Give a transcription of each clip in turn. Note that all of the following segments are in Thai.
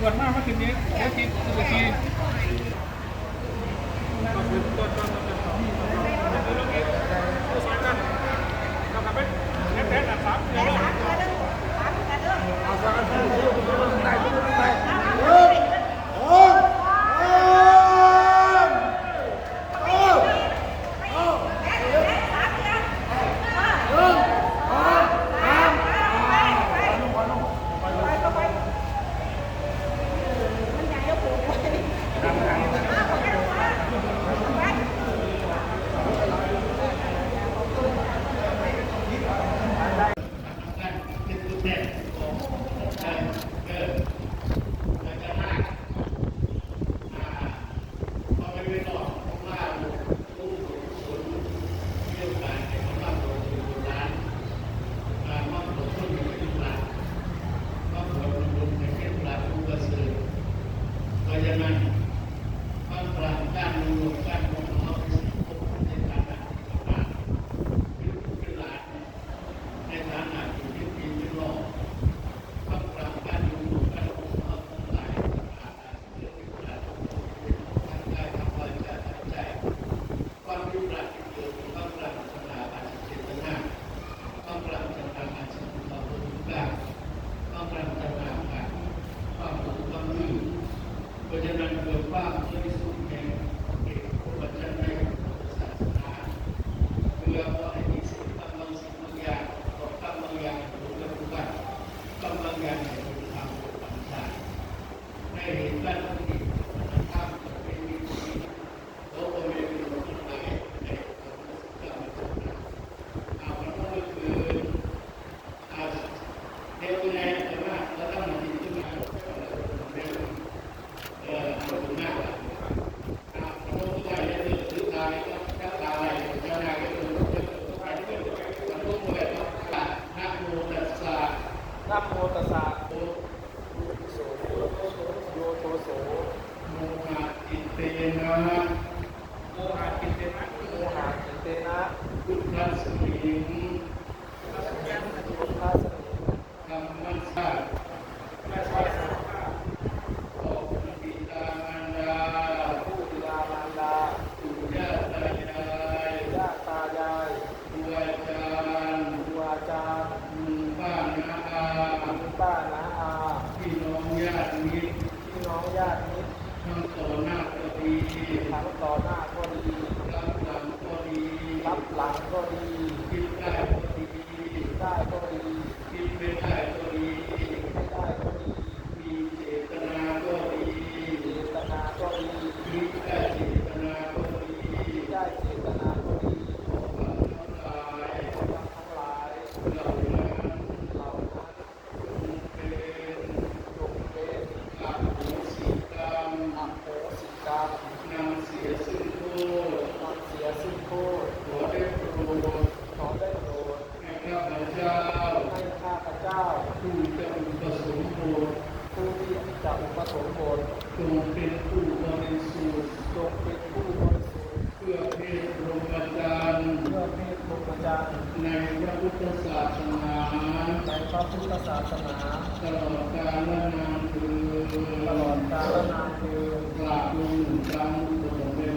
ปวนมากเมื่อคืนนี้ Thank you. ตีนนะ ในพระพุทธศาสนาในพระพุทธศาสนาตลอดกาลนานคือตลอดกาลนานคือกลาบหนกลางครั้งผสมเป็น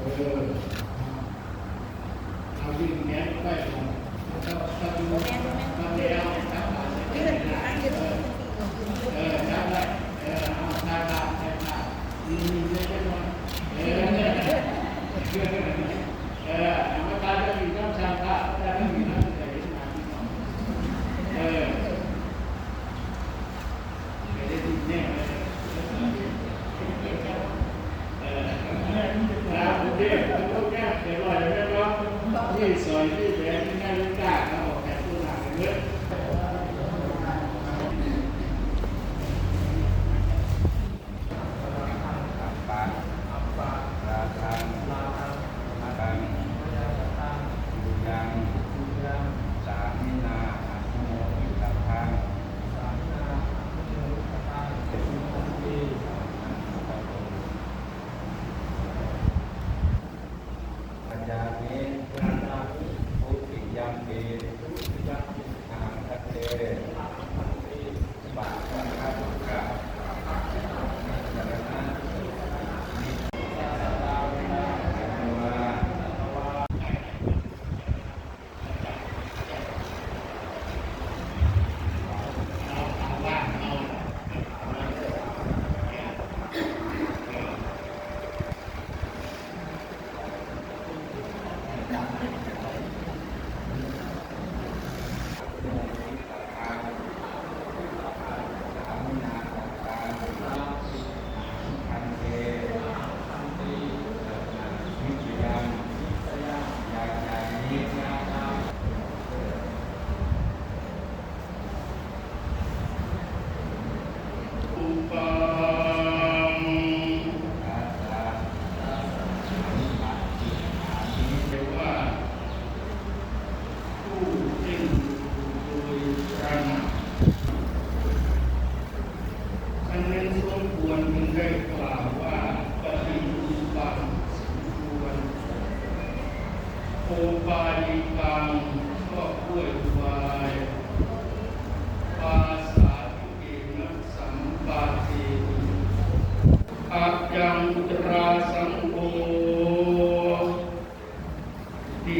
เออเอาวิ่งแง่ไปถ้าถ้าถ้าแล้ว เทพเป็นพแก้เขียนอะไรนะครับที่ใส่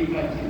ที่ปัจจุ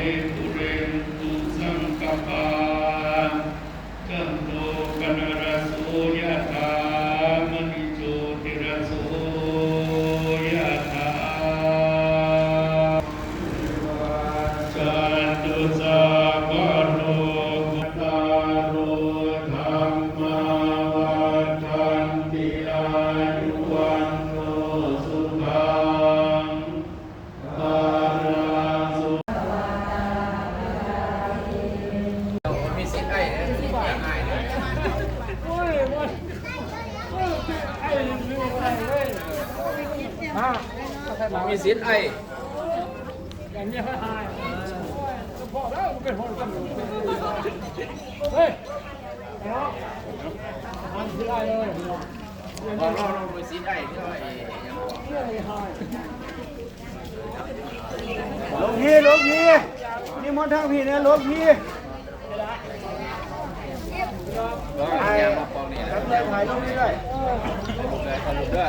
Amen. มีสิทธิ์ไอ้อย่างนี้ให้หายพอแล้วมันเป็นคนกันเฮ้ยเนาะมันคืออะไรเลยเราเราเรามีสิทธิ์ไอ้ที่ว่าไอ้เรื่องให้หายหลงพี่ลวงพี่นี่มนต์ทางพี่เนี่ยลวงพี่เราอยากมาปองนี่ทำเลยถ่ายรูปนี่ด้วยเลยรุปด้วย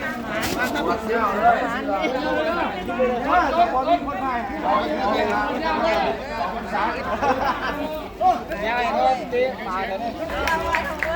มาเด็กมาเด็กมามาตะวัดเสียวเลยมาตะวัดมีคนไทยยายเขาตีตายเลย